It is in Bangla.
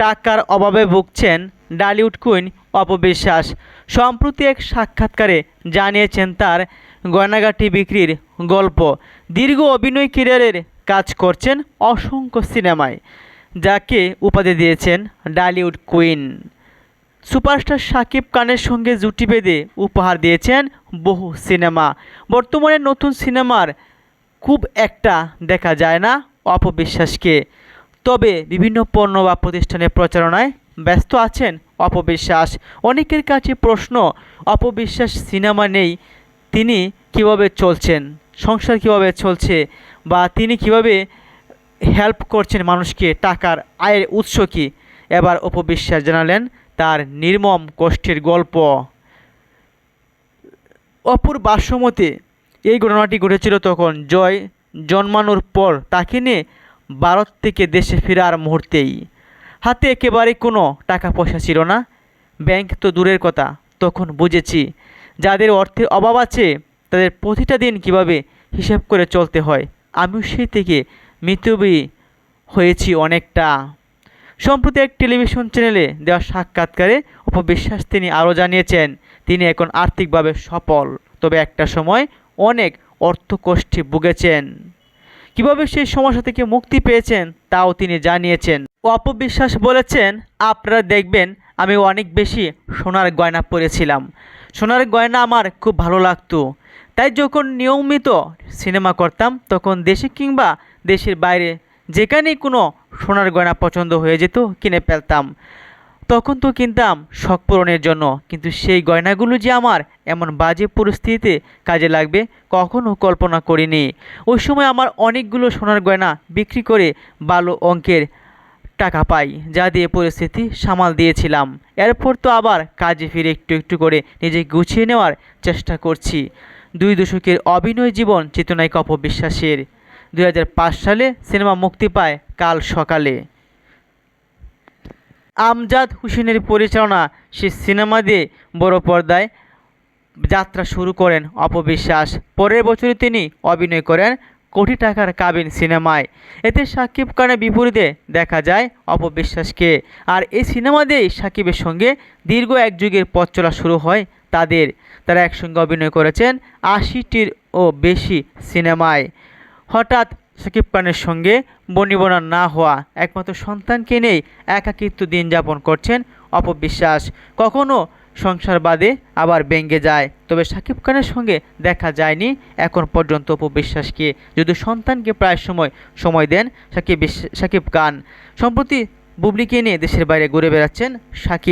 টাকার অভাবে ভুগছেন ডালিউড কুইন অপবিশ্বাস সম্প্রতি এক সাক্ষাৎকারে জানিয়েছেন তার গয়নাগাটি বিক্রির গল্প। দীর্ঘ অভিনয় ক্যারিয়ারের কাজ করছেন অসংখ্য সিনেমায়, যাকে উপাধি দিয়েছেন ডালিউড কুইন। সুপারস্টার শাকিব খানের সঙ্গে জুটি বেঁধে উপহার দিয়েছেন বহু সিনেমা। বর্তমানে নতুন সিনেমার খুব একটা দেখা যায় না অপবিশ্বাসকে তবে বিভিন্ন পণ্য বা প্রতিষ্ঠানের প্রচারণায় ব্যস্ত আছেন অপবিশ্বাস। অনেকের কাছে প্রশ্ন, অপবিশ্বাস সিনেমা নেই, তিনি কীভাবে চলছেন? সংসার কীভাবে চলছে? বা তিনি কীভাবে হেল্প করছেন মানুষকে? টাকার আয়ের উৎস কী? এবার অপবিশ্বাস জানালেন তার নির্মম কষ্টের গল্প। অপুর বাসমতে এই ঘটনাটি ঘটেছিল তখন জয় জন্মানোর পর তাকে নিয়ে ভারত থেকে দেশে ফেরার মুহূর্তেই। হাতে একেবারে কোনো টাকা পয়সা ছিল না। ব্যাংক তো দূরের কথা, তখন বুঝেছি। যাদের অর্থের অভাব আছে, তাদের প্রতিটা দিন কীভাবে হিসাব করে চলতে হয়, আমিও সেই থেকে মৃত্যুবী হয়েছি অনেকটা। সম্প্রতি এক টেলিভিশন চ্যানেলে দেওয়া সাক্ষাৎকারে অপবিশ্বাস তিনি আরও জানিয়েছেন, তিনি এখন আর্থিকভাবে সফল, তবে একটা সময় অনেক অর্থকষ্টে ভুগেছেন। কীভাবে সেই সমস্যা থেকে মুক্তি পেয়েছেন তাও তিনি জানিয়েছেন। অপবিশ্বাস বলেছেন, আপনারা দেখবেন, আমি অনেক বেশি সোনার গয়না পরেছিলাম। সোনার গয়না আমার খুব ভালো লাগতো। তাই যখন নিয়মিত সিনেমা করতাম, তখন দেশে কিংবা দেশের বাইরে যেখানেই কোনো সোনার গয়না পছন্দ হয়ে যেত, কিনে ফেলতাম। তখন তো কিনতাম শখ পূরণের জন্য, কিন্তু সেই গয়নাগুলো যে আমার, এমন বাজে পরিস্থিতিতে কাজে লাগবে কখনো কল্পনা করিনি। ওই সময় আমার অনেকগুলো সোনার গয়না বিক্রি করে ভালো অঙ্কের টাকা পাই, যা দিয়ে পরিস্থিতি সামাল দিয়েছিলাম। এরপর তো আবার কাজে ফিরে একটু একটু করে নিজে গুছিয়ে নেওয়ার চেষ্টা করছি। দুই দশকের অভিনয় জীবন চেতনায় অপবিশ্বাসের দুই সালে সিনেমা মুক্তি পায় কাল সকালে। আমজাদ হুসেনের পরিচালনা সে সিনেমা দিয়ে বড় পর্দায় যাত্রা শুরু করেন অপবিশ্বাস। পরের বছরই তিনি অভিনয় করেন কোটি টাকার কাবিন সিনেমায়। এতে সাকিব খানের বিপরীতে দেখা যায় অপবিশ্বাসকে। আর এই সিনেমা দিয়েই সাকিবের সঙ্গে দীর্ঘ এক যুগের পথ চলা শুরু হয় তাদের। তারা একসঙ্গে অভিনয় করেছেন আশিটির ও বেশি সিনেমায়। হঠাৎ সাকিব খানের সঙ্গে বনিবনা না হওয়া একমাত্র সন্তানকে নেই একাকিত্ব দিন যাপন করছেন অপবিশ্বাস কখনো সংসার বাদে আবার ব্যঙ্গে যায়, তবে সাকিব খানের সঙ্গে দেখা যায়নি এখন পর্যন্ত অপবিশ্বাসকে যদি সন্তানকে প্রায় সময় সময় দেন সাকিব সাকিব খান। সম্প্রতি বুবলিকে নিয়ে দেশের বাইরে ঘুরে বেড়াচ্ছেন সাকিব।